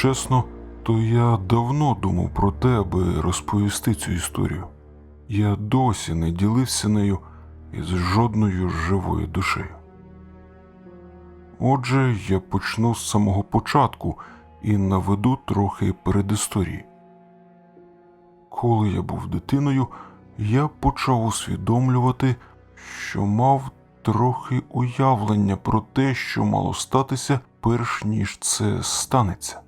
чесно, то я давно думав про те, аби розповісти цю історію. Я досі не ділився нею із жодною живою душею. Отже, я почну з самого початку і наведу трохи передісторії. Коли я був дитиною, я почав усвідомлювати, що мав трохи уявлення про те, що мало статися, перш ніж це станеться.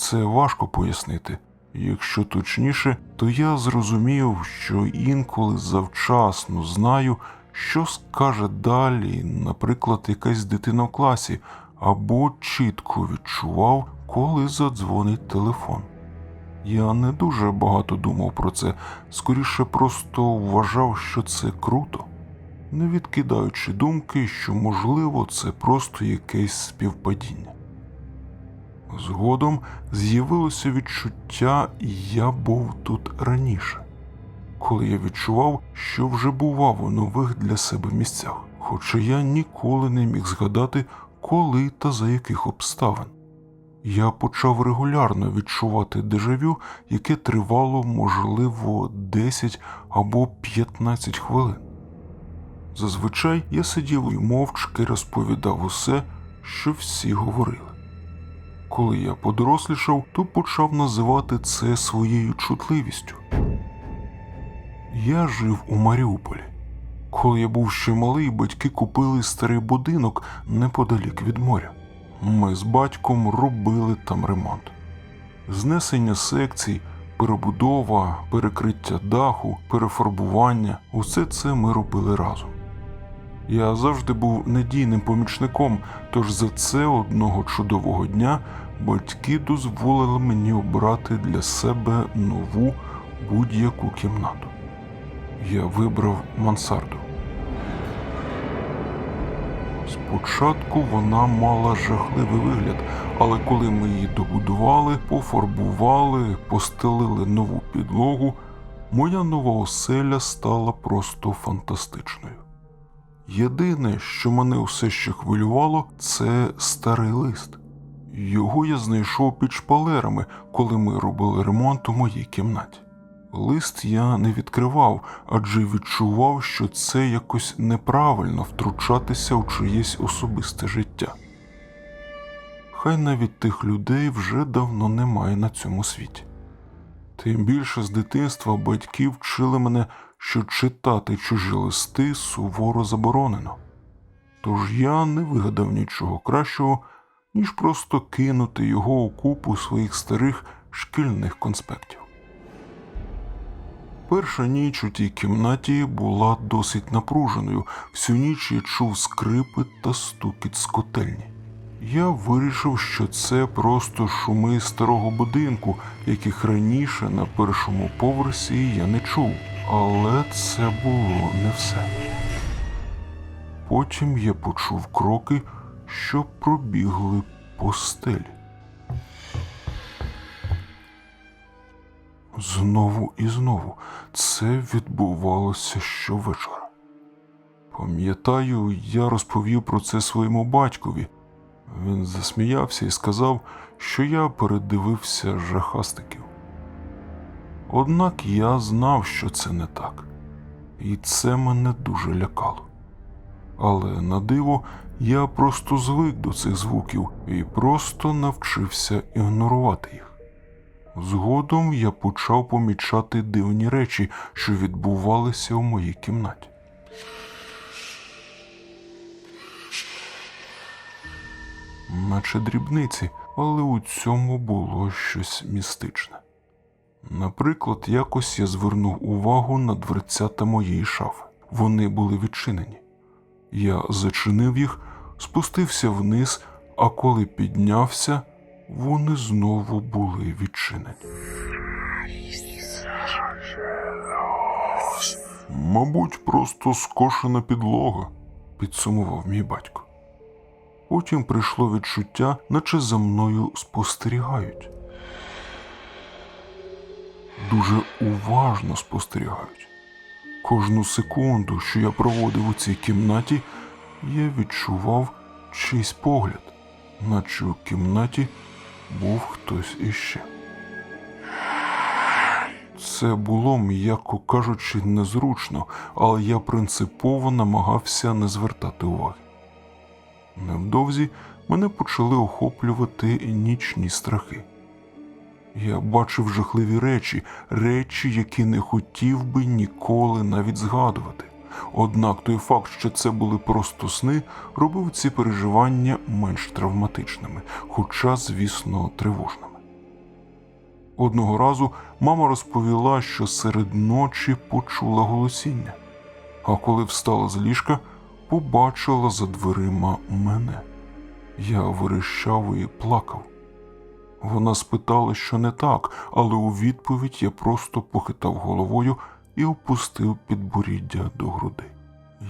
Це важко пояснити. Якщо точніше, то я зрозумів, що інколи завчасно знаю, що скаже далі, наприклад, якась дитина в класі, або чітко відчував, коли задзвонить телефон. Я не дуже багато думав про це, скоріше просто вважав, що це круто, не відкидаючи думки, що можливо це просто якесь співпадіння. Згодом з'явилося відчуття, я був тут раніше, коли я відчував, що вже бував у нових для себе місцях, хоча я ніколи не міг згадати, коли та за яких обставин. Я почав регулярно відчувати дежавю, яке тривало, можливо, 10 або 15 хвилин. Зазвичай я сидів і мовчки розповідав усе, що всі говорили. Коли я подорослішав, то почав називати це своєю чутливістю. Я жив у Маріуполі. Коли я був ще малий, батьки купили старий будинок неподалік від моря. Ми з батьком робили там ремонт. Знесення секцій, перебудова, перекриття даху, перефарбування усе це ми робили разом. Я завжди був надійним помічником, тож за це одного чудового дня батьки дозволили мені обрати для себе нову будь-яку кімнату. Я вибрав мансарду. Спочатку вона мала жахливий вигляд, але коли ми її добудували, пофарбували, постелили нову підлогу, моя нова оселя стала просто фантастичною. Єдине, що мене усе ще хвилювало, це старий лист. Його я знайшов під шпалерами, коли ми робили ремонт у моїй кімнаті. Лист я не відкривав, адже відчував, що це якось неправильно втручатися у чиєсь особисте життя. Хай навіть тих людей вже давно немає на цьому світі. Тим більше з дитинства батьки вчили мене, що читати чужі листи суворо заборонено. Тож я не вигадав нічого кращого, ніж просто кинути його у купу своїх старих шкільних конспектів. Перша ніч у тій кімнаті була досить напруженою. Всю ніч я чув скрипи та стукіт з котельні. Я вирішив, що це просто шуми старого будинку, яких раніше на першому поверсі я не чув, але це було не все. Потім я почув кроки, що пробігли по стелі. Знову і знову це відбувалося щовечора. Пам'ятаю, я розповів про це своєму батькові. Він засміявся і сказав, що я передивився жахастиків. Однак я знав, що це не так, і це мене дуже лякало. Але на диво я просто звик до цих звуків і просто навчився ігнорувати їх. Згодом я почав помічати дивні речі, що відбувалися у моїй кімнаті. Наче дрібниці, але у цьому було щось містичне. Наприклад, якось я звернув увагу на дверцята моєї шафи. Вони були відчинені. Я зачинив їх, спустився вниз, а коли піднявся, вони знову були відчинені. Мабуть, просто скошена підлога, підсумував мій батько. Потім прийшло відчуття, наче за мною спостерігають. Дуже уважно спостерігають. Кожну секунду, що я проводив у цій кімнаті, я відчував чийсь погляд, наче у кімнаті був хтось іще. Це було, м'яко кажучи, незручно, але я принципово намагався не звертати уваги. Невдовзі мене почали охоплювати нічні страхи. Я бачив жахливі речі, речі, які не хотів би ніколи навіть згадувати. Однак той факт, що це були просто сни, робив ці переживання менш травматичними, хоча, звісно, тривожними. Одного разу мама розповіла, що серед ночі почула голосіння, а коли встала з ліжка, побачила за дверима мене. Я верещав і плакав. Вона спитала, що не так, але у відповідь я просто похитав головою і опустив підборіддя до грудей.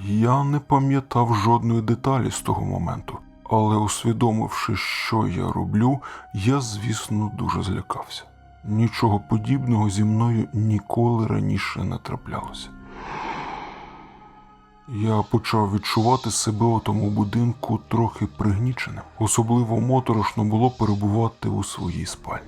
Я не пам'ятав жодної деталі з того моменту, але усвідомивши, що я роблю, я, звісно, дуже злякався. Нічого подібного зі мною ніколи раніше не траплялося. Я почав відчувати себе у тому будинку трохи пригніченим. Особливо моторошно було перебувати у своїй спальні.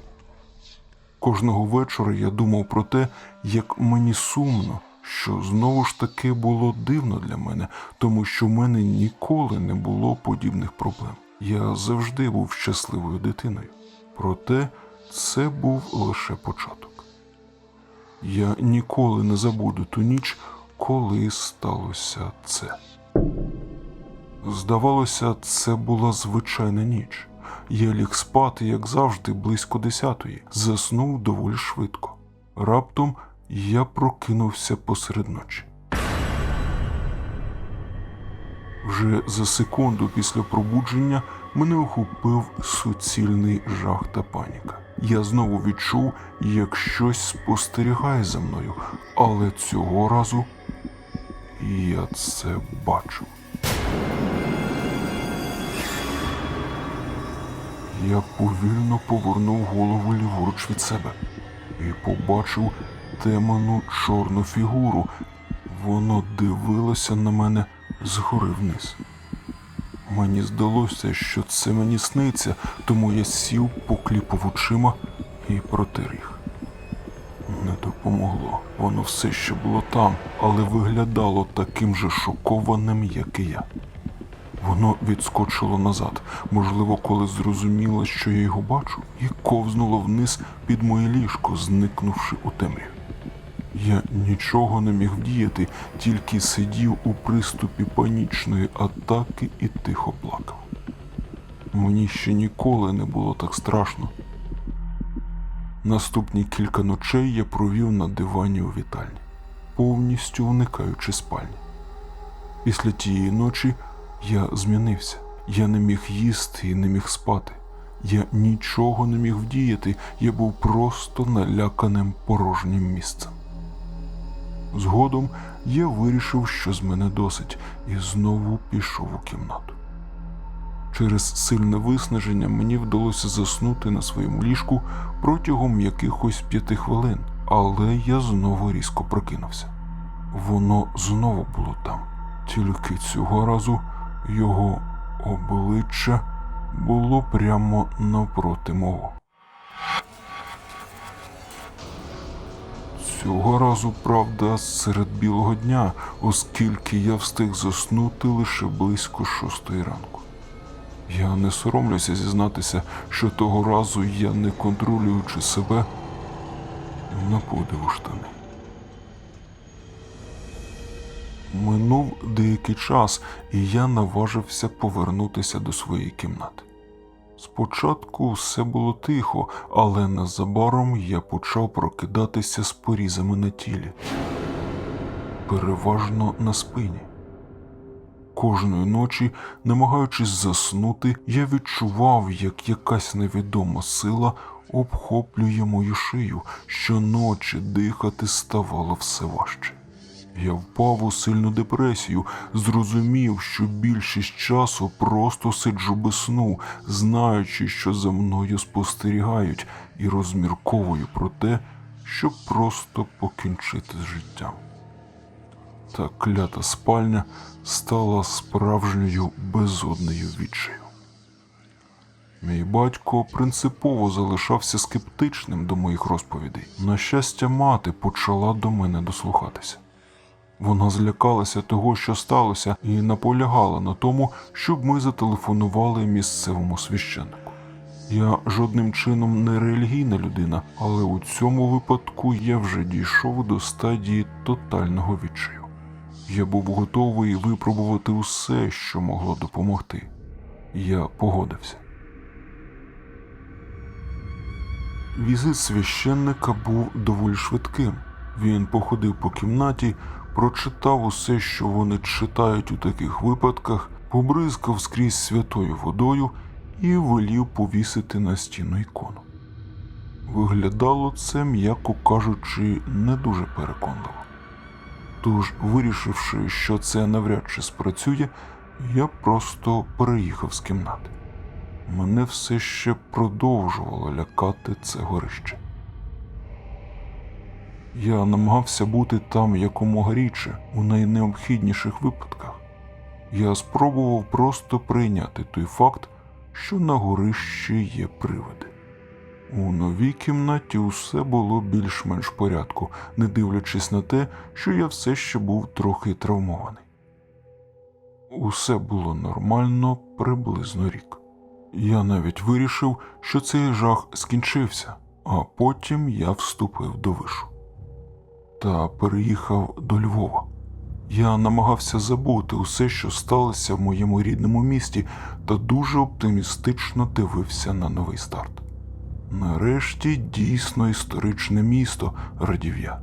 Кожного вечора я думав про те, як мені сумно, що знову ж таки було дивно для мене, тому що в мене ніколи не було подібних проблем. Я завжди був щасливою дитиною. Проте це був лише початок. Я ніколи не забуду ту ніч, коли сталося це. Здавалося, це була звичайна ніч. Я ліг спати, як завжди, близько десятої, заснув доволі швидко. Раптом я прокинувся посеред ночі. Вже за секунду після пробудження мене охопив суцільний жах та паніка. Я знову відчув, як щось спостерігає за мною, але цього разу я це бачив. Я повільно повернув голову ліворуч від себе і побачив теману чорну фігуру. Воно дивилося на мене згори вниз. Мені здалося, що це мені сниться, тому я сів, покліпав очима і протер їх. Не допомогло. Воно все ще було там, але виглядало таким же шокованим, як і я. Воно відскочило назад, можливо, коли зрозуміло, що я його бачу, і ковзнуло вниз під моє ліжко, зникнувши у темряві. Я нічого не міг вдіяти, тільки сидів у приступі панічної атаки і тихо плакав. Мені ще ніколи не було так страшно. Наступні кілька ночей я провів на дивані у вітальні, повністю уникаючи спальні. Після тієї ночі я змінився. Я не міг їсти і не міг спати. Я нічого не міг вдіяти, я був просто наляканим порожнім місцем. Згодом я вирішив, що з мене досить, і знову пішов у кімнату. Через сильне виснаження мені вдалося заснути на своєму ліжку протягом якихось п'яти хвилин, але я знову різко прокинувся. Воно знову було там, тільки цього разу його обличчя було прямо навпроти мого. Цього разу, правда, серед білого дня, оскільки я встиг заснути лише близько шостої ранку. Я не соромлюся зізнатися, що того разу я, не контролюючи себе, напудив у штани. Минув деякий час, і я наважився повернутися до своєї кімнати. Спочатку все було тихо, але незабаром я почав прокидатися з порізами на тілі, переважно на спині. Кожної ночі, намагаючись заснути, я відчував, як якась невідома сила обхоплює мою шию, щоночі дихати ставало все важче. Я впав у сильну депресію, зрозумів, що більшість часу просто сиджу без сну, знаючи, що за мною спостерігають, і розмірковую про те, щоб просто покінчити з життям. Та клята спальня стала справжньою безодною відчаю. Мій батько принципово залишався скептичним до моїх розповідей. На щастя, мати почала до мене дослухатися. Вона злякалася того, що сталося, і наполягала на тому, щоб ми зателефонували місцевому священнику. Я жодним чином не релігійна людина, але у цьому випадку я вже дійшов до стадії тотального відчаю. Я був готовий випробувати усе, що могло допомогти. Я погодився. Візит священника був доволі швидким. Він походив по кімнаті, прочитав усе, що вони читають у таких випадках, побризкав скрізь святою водою і велів повісити на стіну ікону. Виглядало це, м'яко кажучи, не дуже переконливо. Тож, вирішивши, що це навряд чи спрацює, я просто переїхав з кімнати. Мене все ще продовжувало лякати це горище. Я намагався бути там якомога рідше, у найнеобхідніших випадках. Я спробував просто прийняти той факт, що на горищі є привиди. У новій кімнаті усе було більш-менш порядку, не дивлячись на те, що я все ще був трохи травмований. Усе було нормально приблизно рік. Я навіть вирішив, що цей жах скінчився, а потім я вступив до вишу та переїхав до Львова. Я намагався забути усе, що сталося в моєму рідному місті, та дуже оптимістично дивився на новий старт. Нарешті дійсно історичне місто, радів я.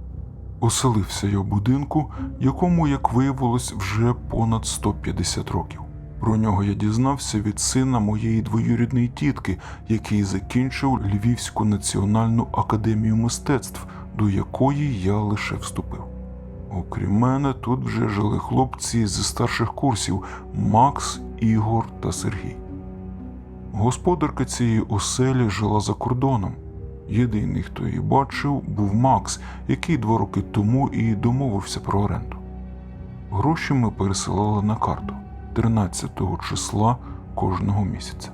Оселився я в будинку, якому, як виявилось, вже понад 150 років. Про нього я дізнався від сина моєї двоюрідної тітки, який закінчив Львівську національну академію мистецтв, до якої я лише вступив. Окрім мене, тут вже жили хлопці зі старших курсів Макс, Ігор та Сергій. Господарка цієї оселі жила за кордоном. Єдиний, хто її бачив, був Макс, який два роки тому і домовився про оренду. Гроші ми пересилали на карту 13 числа кожного місяця.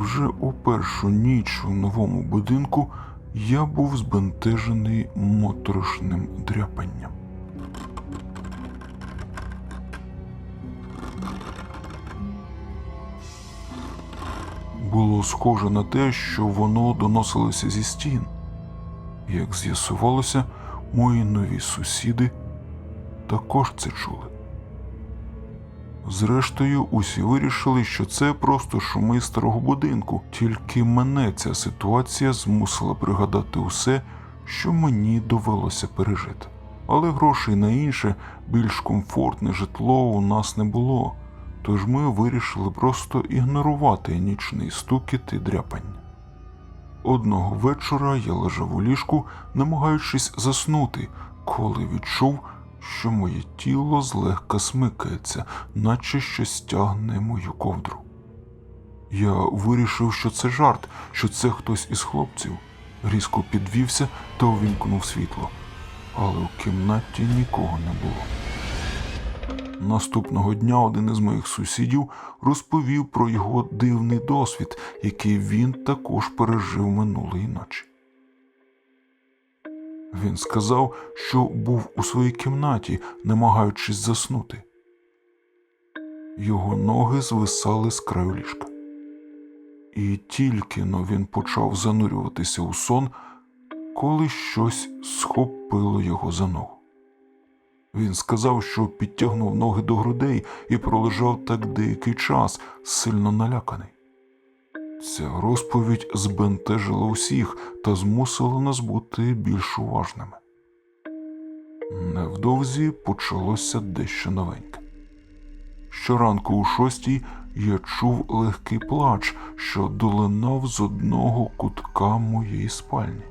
Вже у першу ніч у новому будинку я був збентежений моторошним дряпанням. Було схоже на те, що воно доносилося зі стін. Як з'ясувалося, мої нові сусіди також це чули. Зрештою, усі вирішили, що це просто шуми старого будинку, тільки мене ця ситуація змусила пригадати усе, що мені довелося пережити. Але грошей на інше, більш комфортне житло у нас не було, тож ми вирішили просто ігнорувати нічний стукіт і дряпання. Одного вечора я лежав у ліжку, намагаючись заснути, коли відчув, що моє тіло злегка смикається, наче щось тягне мою ковдру. Я вирішив, що це жарт, що це хтось із хлопців. Різко підвівся та увімкнув світло, але у кімнаті нікого не було. Наступного дня один із моїх сусідів розповів про його дивний досвід, який він також пережив минулої ночі. Він сказав, що був у своїй кімнаті, намагаючись заснути. Його ноги звисали з краю ліжка. І тільки но він почав занурюватися у сон, коли щось схопило його за ногу. Він сказав, що підтягнув ноги до грудей і пролежав так деякий час, сильно наляканий. Ця розповідь збентежила усіх та змусила нас бути більш уважними. Невдовзі почалося дещо новеньке. Щоранку у шостій я чув легкий плач, що долинав з одного кутка моєї спальні.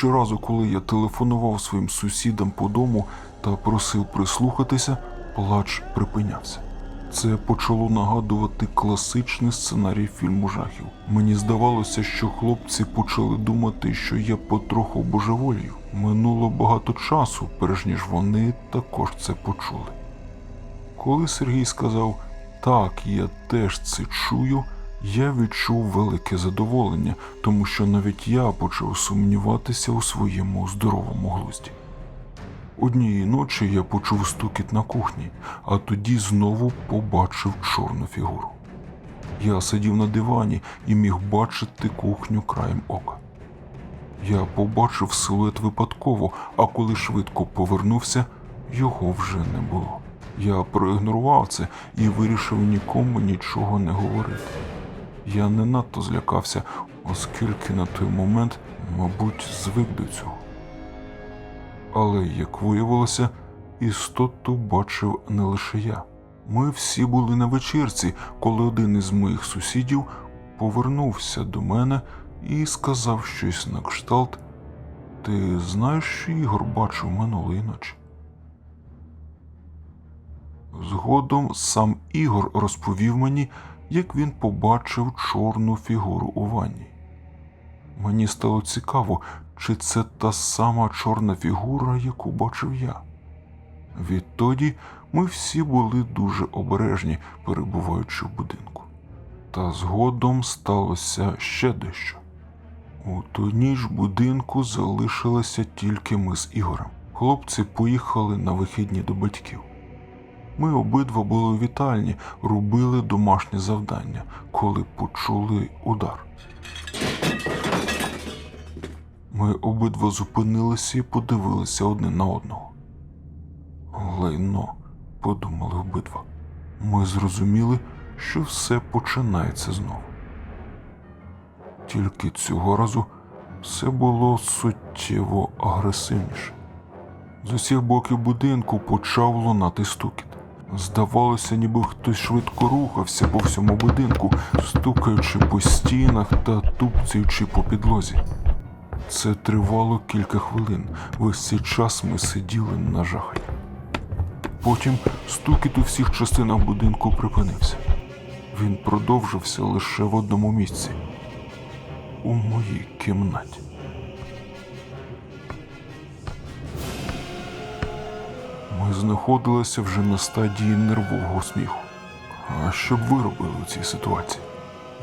Щоразу, коли я телефонував своїм сусідам по дому та просив прислухатися, плач припинявся. Це почало нагадувати класичний сценарій фільму жахів. Мені здавалося, що хлопці почали думати, що я потроху божеволію. Минуло багато часу, перш ніж вони також це почули. Коли Сергій сказав так, я теж це чую, я відчув велике задоволення, тому що навіть я почав сумніватися у своєму здоровому глузді. Однієї ночі я почув стукіт на кухні, а тоді знову побачив чорну фігуру. Я сидів на дивані і міг бачити кухню краєм ока. Я побачив силует випадково, а коли швидко повернувся, його вже не було. Я проігнорував це і вирішив нікому нічого не говорити. Я не надто злякався, оскільки на той момент, мабуть, звик до цього. Але, як виявилося, істоту бачив не лише я. Ми всі були на вечірці, коли один із моїх сусідів повернувся до мене і сказав щось на кшталт. Ти знаєш, що Ігор бачив минулої ночі? Згодом сам Ігор розповів мені, як він побачив чорну фігуру у ванні. Мені стало цікаво, чи це та сама чорна фігура, яку бачив я. Відтоді ми всі були дуже обережні, перебуваючи в будинку. Та згодом сталося ще дещо. У ту ніч будинку залишилися тільки ми з Ігорем. Хлопці поїхали на вихідні до батьків. Ми обидва були у вітальні, робили домашнє завдання, коли почули удар. Ми обидва зупинилися і подивилися одне на одного. Лайно, подумали обидва. Ми зрозуміли, що все починається знову. Тільки цього разу все було суттєво агресивніше. З усіх боків будинку почав лунати стукіт. Здавалося, ніби хтось швидко рухався по всьому будинку, стукаючи по стінах та тупцяючи по підлозі. Це тривало кілька хвилин. Весь цей час ми сиділи на жахані. Потім стукіт у всіх частинах будинку припинився. Він продовжився лише в одному місці у моїй кімнаті. Ми знаходилися вже на стадії нервового сміху. А що б ви робили у цій ситуації?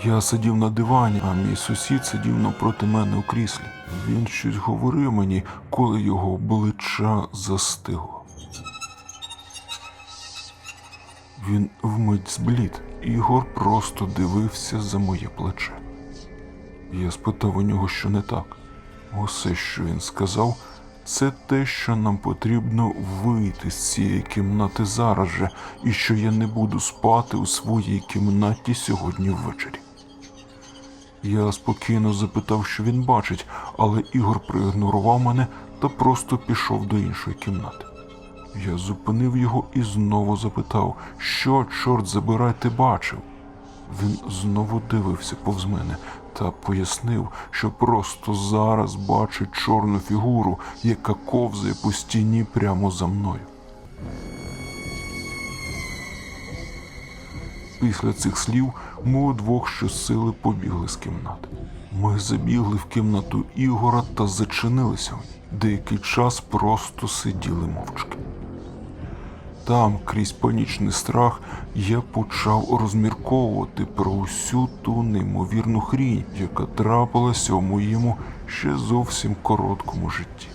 Я сидів на дивані, а мій сусід сидів напроти мене у кріслі. Він щось говорив мені, коли його обличчя застигло. Він вмить зблід. Ігор просто дивився за моє плече. Я спитав у нього, що не так. Усе, що він сказав, це те, що нам потрібно вийти з цієї кімнати зараз же, і що я не буду спати у своїй кімнаті сьогодні ввечері. Я спокійно запитав, що він бачить, але Ігор проігнорував мене та просто пішов до іншої кімнати. Я зупинив його і знову запитав, що, чорт забирай, ти бачив. Він знову дивився повз мене та пояснив, що просто зараз бачить чорну фігуру, яка ковзає по стіні прямо за мною. Після цих слів ми удвох щосили побігли з кімнати. Ми забігли в кімнату Ігора та зачинилися. Деякий час просто сиділи мовчки. Там, крізь панічний страх, я почав розмірковувати про усю ту неймовірну хрінь, яка трапилася у моєму ще зовсім короткому житті.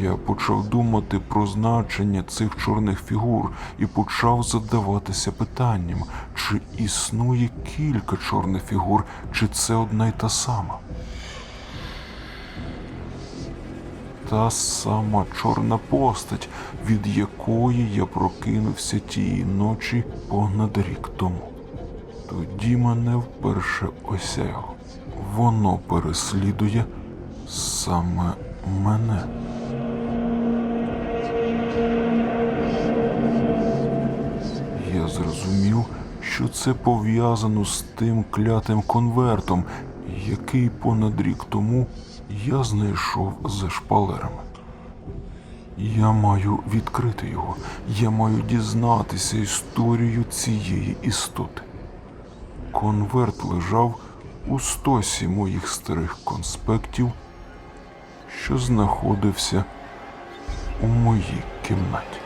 Я почав думати про значення цих чорних фігур і почав задаватися питанням, чи існує кілька чорних фігур, чи це одна й та сама. Та сама чорна постать, від якої я прокинувся тієї ночі понад рік тому. Тоді мене вперше осяяло. Воно переслідує саме мене. Я зрозумів, що це пов'язано з тим клятим конвертом, який понад рік тому я знайшов за шпалерами. Я маю відкрити його. Я маю дізнатися історію цієї істоти. Конверт лежав у стосі моїх старих конспектів, що знаходився у моїй кімнаті.